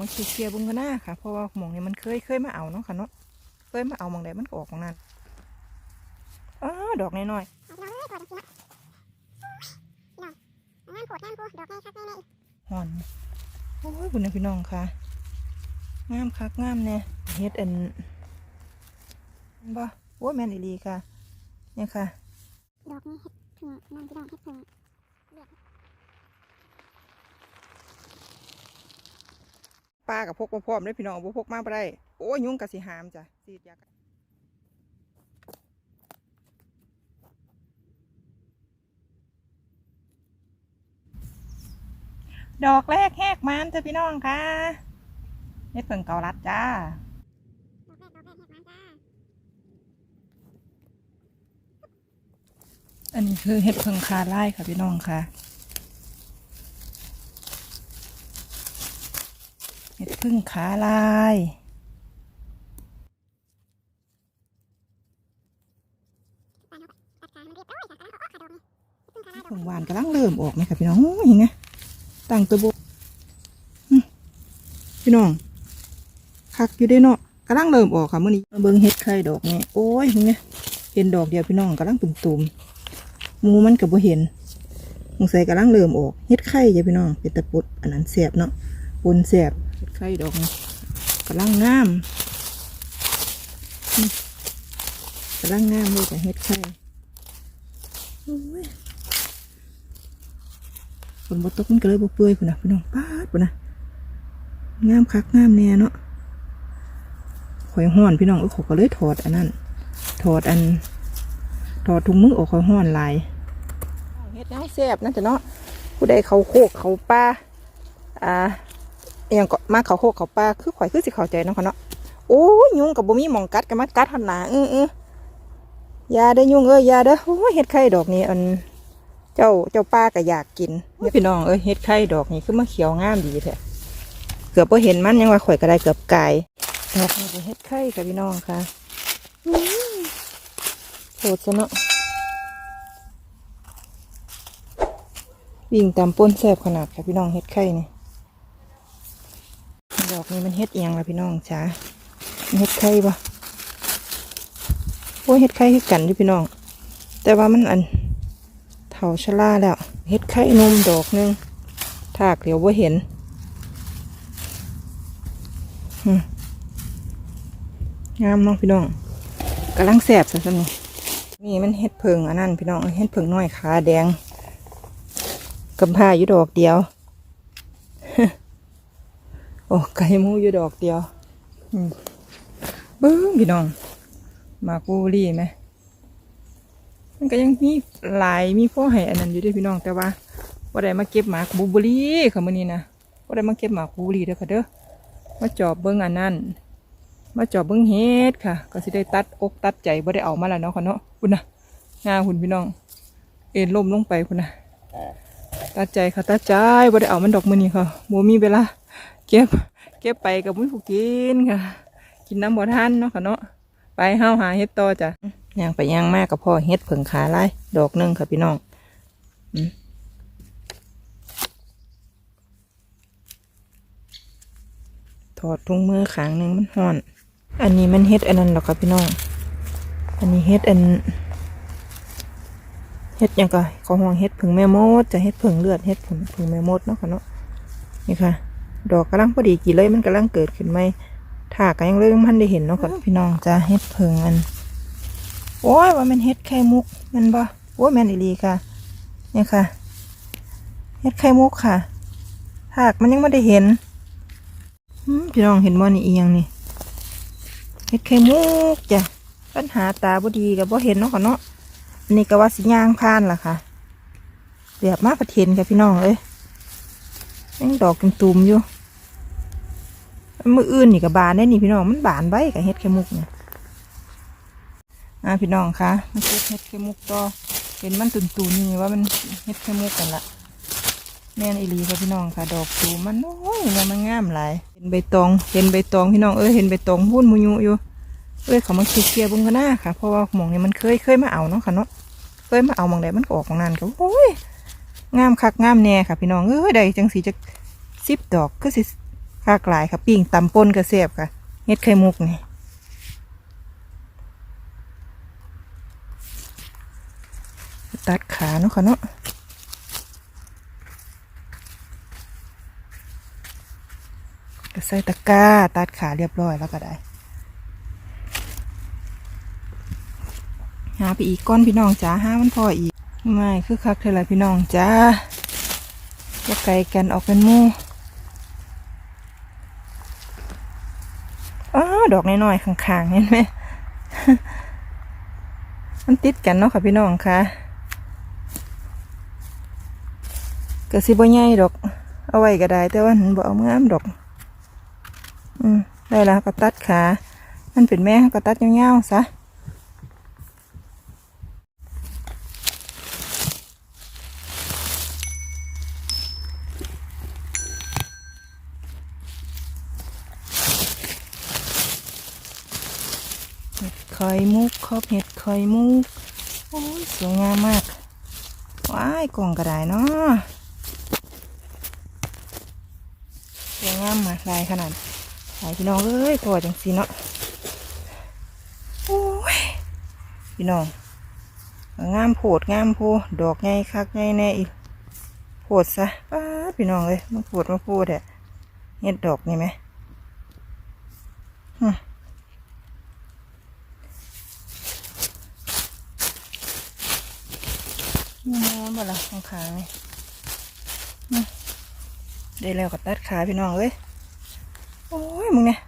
มาเคลียร์ๆเบุ้งกันหน้าค่ะ เพราะว่าหมองนี้มันเคยเคยมาเอาเนาะค่ะเนาะเคยมาเอามองใดมันก็ออกของนั้นอ้าดอกน้อยน้อยปวดจริงๆห่อนโอ้ยคุณนะพี่น้องค่ะงามคักงามเนี่ยเฮ็ดอันบ่โอ้แม่นอีลีค่ะเนี่ยค่ะดอกนี้เห็ดผึ่งนั่นพี่น้องเห็ดผึ่งเลือด ป้ากับพกมาพร้อมเลยพี่น้องบ่พกมาบ่ได้ โอ้ยยุงกับสิหามจ้ะสีดยากดอกแรกแหกมันจ้ะพี่น้องค่ะเฮ็ดเพิ่งเกาลัดจ้าดอกรกดจ้าอันนี้คือเห็ดเพิงคาไล่ค่ะพี่น้องค่ะ เห็ด พึ่งขาลายปานเอาไปตัดกลางหวานกำลังเริ่มออกไหมคะพี่น้องโอ้ยยังไงตั้งตัวโบพี่น้องคักอยู่ได้เนาะกำลังเริ่มออกค่ะเมื่อนี้มาเบิ่งเห็ดไข่ดอกนี่โอ้ยยังไงเห็นดอกเดียวพี่น้องกำลังตุ่มๆมูมันกับบ่เห็นสงสัยกำลังเริ่มออกเห็ดไข่จ้ะพี่น้องเป็นตะปุดอันนั้นแสบเนาะปนแสบเห็ด ไข่ดอกนี่กำลังงามนี่กำลังงามเลยจ้ะเห็ดไข่ฝนบตกมันก็เลยบเปื่อยพุ่นนะพี่น้องป้าดพุ่นนะงามคักงามแน่เนาะข่อยห้อนพี่น้องเออขอก็เลยถอดอันนั้นถอดอันถอดถุงมือออกข่อยห้อนลายเฮ็ดแนวแซ่บนั่นจะเนาะผู้ใดเขาโคกเขาป้าอ่า อหยังก็มาเขาโคกเขาป้าคือข่อยคือสิเข้าใจเนาะค่ะเนาะโอ้ยยุงกับบ่มีมองกัดกันมากัดหันหนาเออเออยาเด้อยุงเอ้ยอยาเด้อโอ้ยเฮ็ดไข่ดอกนี้อัน เจ้าเจ้าป้าก็อยากกินพี่น้องเอ้ยเฮ็ดไข่ดอกนี่คือมาเขียวงามดีแท้เกือบพอเห็นมันยังว่าข่อยก็ได้เกือบไก่ดอกนี่เป็นเฮ็ดไข่ค่ะพี่น้องค่ะโหดซะเนาะวิ่งตามป้นแซบขนาดค่ะพี่น้องเฮ็ดไข่นี่ นี้มันเฮ็ดเอียงละพี่น้องจ้าเฮ็ดไข่ปะโอ้เฮ็ดไข่คือกันอยู่พี่น้อง แต่ว่ามันอันเถาชะล่าแล้วเฮ็ดไข่นมดอกหนึงถากเดี๋ยวว่าเห็นงามเนาะพี่น้องกำลังแสบซะสนุกนี่มันเฮ็ดเพิงอันนั้นพี่น้องเฮ็ดเพิงน้อยขาแดงกำผ้าอยู่ดอกเดียว โอ้ไก่มูอยู่ดอกเดียวเบิ้งพี่น้องมากบูรี่ไหมมันก็ยังมีหลายมีพ่อให้อันนั้นอยู่ด้วยพี่น้องแต่ว่าว่าได้มาเก็บหมากบูเบอรี่ค่ะมื้อนี้นะว่าได้มาเก็บหมากบูเบอรี่เด้อค่ะเด้อมาจอบเบิ้งอันนั้นมาจอบเบิ้งเฮ็ดค่ะ ก็สิได้ตัดอกตัดใจบ่าได้เอามาแล้วเนาะค่ะเนาะคุณนะงาหุ่นพี่น้อง เอ็นล่มลงไปคุณนะตัดใจค่ะตัดใจบ่าได้เอามันดอกมื้อนี้ค่ะบ่มีเวลา เก็บ เก็บไปกับมุ้ยผู้กินค่ะ กินน้ำบ่ทันเนาะค่ะเนาะไปเฮาหาเฮ็ดต่อจ้ะย่างไปย่างมากกับพ่อเฮ็ดเผิงขาไล่ดอกหนึงค่ะพี่น้องอถอดถุงมือขางหนึ่งมันห่อน อันนี้มันเฮ็ดอันนั้นหรอกค่ะพี่น้อง อันนี้เฮ็ดอันเฮ็ดยังก็ขอห่วงเฮ็ดผึ่งแม่มดจะเฮ็ดผึ่งเลือดเฮ็ดผึ่งผึ่งแม่มดเนาะค่ะเนาะนี่ค่ะ ดอกกำลังพอดีกี่เลยมันกำลังเกิดขึ้นไหมถ้าก็ยังเลยมันได้เห็นเนาะค่ะพี่น้องจะเฮ็ดผึ่งอัน โอ้ยว่ามันเฮ็ดไข่มุกแมันบ่โอ้ยแม่นอีหลีค่ะนี่ค่ะเฮ็ดไข่มุกค่ะหากมันยังไม่ได้เห็นอืมพี่น้องเห็นบ่นี่อีหยังนี่เฮ็ดไข่มุกจ้ะปัญหาตาบ่ดีกับบ่เห็นเนาะค่ะเนาะอันนี้ก็ว่าสิย่างผ่านล่ะค่ะเรียบมาประเทนค่ะพี่น้องเอ้ย ยังดอกตุ่มๆอยู่มืออื่นนี่ก็บบานได้นี่พี่น้องมันบานใบกับเฮ็ดไข่มุกเนี่ยอ่าพี่น้องคะมาเก็บเห็ดไข่มุกต่อเห็นมันตุนๆนี่ว่ามันเห็ดไข่มุกกันละแม่นอีลีค่ะพี่น้องค่ะ ดอกตูมันโอ้ยมันงามหลายเห็นใบตองเห็นใบตองพี่น้องเอ้ยเห็นใบตองหุ้นมุยุอยู่เอ้ยเขามาเคลียร์ๆเบงกันหน้าค่ะเพราะว่าหมองนี้มันเคยเคยมาเอาเนาะค่ะเนาะเคยมาเอามองใดมันก็ออกของนั่นก็โอ้ย งามคักงามแน่ค่ะ พี่น้องเอ้ยได้จังสีจะสิบดอกก็สิคากหลายค่ะปิ้งตำป่นกระเสียบค่ะเฮ็ดไข่มุกนี่ตัดขาเนาะค่ะเนาะก็ใส่ตะกร้าตัดขาเรียบร้อยแล้วก็ได้ หาไปอีกก้อนพี่น้องจ้าห้ามันพออีก ไม่คือคักเท่าไรพี่น้องจ้าจะไกลกันออกเป็นมู่อ๋อดอกน้อยๆข้างๆเห็นไหมมันติดกันเนาะค่ะพี่น้องค่ะก็สิบ่ใหญ่ดอก เอาไว้ก็ได้ แต่ว่าหันบ่เอางามดอก อืมได้แล้วก็ตัดขา มันเป็นแม่ก็ตัดยาวๆซะ เห็ดไข่มุกครอบเห็ดไข่มุกโอ้ยสวยงามมากว้ายกล่องกระไดเนาะสวยงามมากลายขนาดลายพี่น้องเอ้ยตัวจังสีเนาะโอ้ยพี่น้องงามโพดงามโพดอกไงคักไงแน่อีกโพดซะป้าพี่น้องเลยมันโพดมาโพดแหะเห็ดดอกนี่ไหมหึ นี่มันบ่ละขางขานี่นี่ได้แล้วก็ตัดขาพี่น้องเอ้ย โอ้ยมึงเนี่ย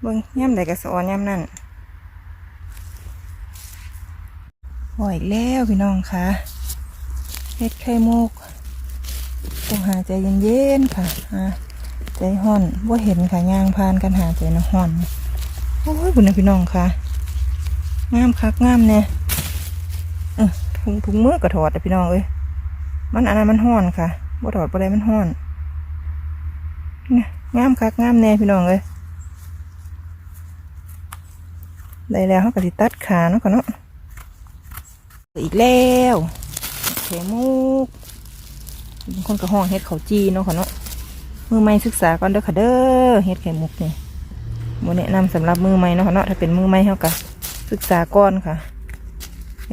เบิ่งย่ำใดกระสอนย่ำนั่นโอ้ยแล้วพี่น้องค่ะเฮ็ดไข่มุกต้องหาใจเย็นๆค่ะหาใจห่อนว่าเห็นค่ะย่างพานกันหาใจนะห่อน โอ้ยบุญนะพี่น้องค่ะ งามคักงามเนี่ยเออ ถุงถุงมือก็ถอดแต่พี่น้องเอ้ยมันอันนั้นมันห้อนค่ะบ่ถอดบ่ได้มันห้อนเนี่ยงามคักงามแน่พี่น้องเอ้ยได้แล้วเขาก็สิตัดขาเนาะก่อนเนาะอีกแล้วเขมุกบางคนก็ห้องเฮ็ดเขาจีเนาะค่ะเนาะมือใหม่ศึกษาก่อนเด้อค่ะเด้อเฮ็ดไข่มุกนี่โมแนะนำสำหรับมือใหม่เนาะค่ะเนาะถ้าเป็นมือใหม่เขาก็ศึกษาก่อนค่ะ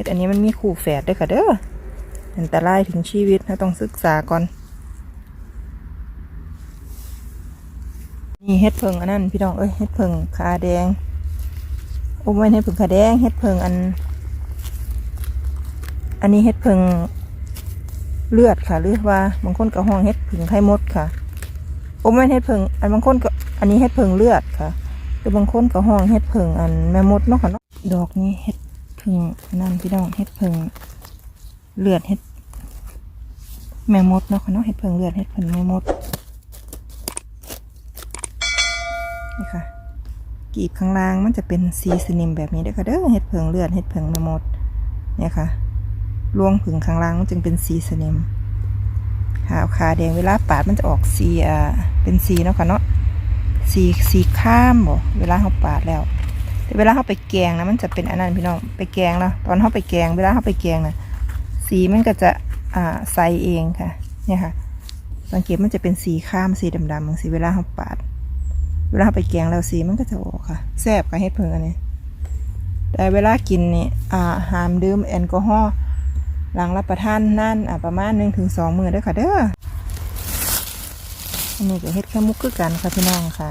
ดอันนี้มันมีขู่แฝดด้วยค่ะเด้ออันตรายถึงชีวิตนะต้องศึกษาก่อน นี่เห็ดเพิงอันนั้นพี่น้องเอ้ยเห็ดเพิงขาแดงโอ้ไม่เห็ดเพิงขาแดงเห็ดเพิงอัน อันนี้เห็ดเพิงเลือดค่ะหรือว่าบางคนก็ห้องเห็ดผึ่งไข่มดค่ะโอ้ไม่เห็ดเพิงอันบางคนก็อันนี้เห็ดเพิงเลือดค่ะหรือบางคนก็ห้องเห็ดเพิงอันแม่มดเนาะค่ะเนาะดอกนี้เห็ด พึ่งนั่นพี่น้องเห็ดพึ่งเลือดเห็ดแม่มดเนาะค่ะเนาะเห็ดพึ่งเลือดเห็ดพึ่งแม่มดนี่ค่ะกีบข้างล่างมันจะเป็นสีสนิมแบบนี้เด้อค่ะเด้อเห็ดเพึ่งเลือดเห็ดเพึ่งแม่มดเนี่ยค่ะรวงผึ่งข้างล่างมันจึงเป็นสีสนิมขาวขาแดงเวลาปาดมันจะออกสีอ่าเป็นสีเนาะค่ะเนาะสีสีข้ามบ่เวลาเขาปาดแล้ว เวลาเขาไปแกงนะมันจะเป็นอันนั้นพี่น้องไปแกงแล้วตอนเขาไปแกง เวลาเขาไปแกงนะสีมันก็จะอ่าใสเองค่ะ เนี่ยค่ะ สังเกตมันจะเป็นสีข้ามสีดำๆสีเวลาเขาปาด เวลาเขาไปแกงแล้วสีมันก็จะออกค่ะแซ่บกับเฮ็ดเพิงอันนี้ แต่เวลากินนี่อ่าห้ามดื่มแอลกอฮอล์หลังรับประทานนั่นอ่าประมาณหนึ่งถึงสองมือด้อค่ะเด้ออันนี้ก็เฮ็ดแค่มุกคือกันค่ะพี่น้องค่ะ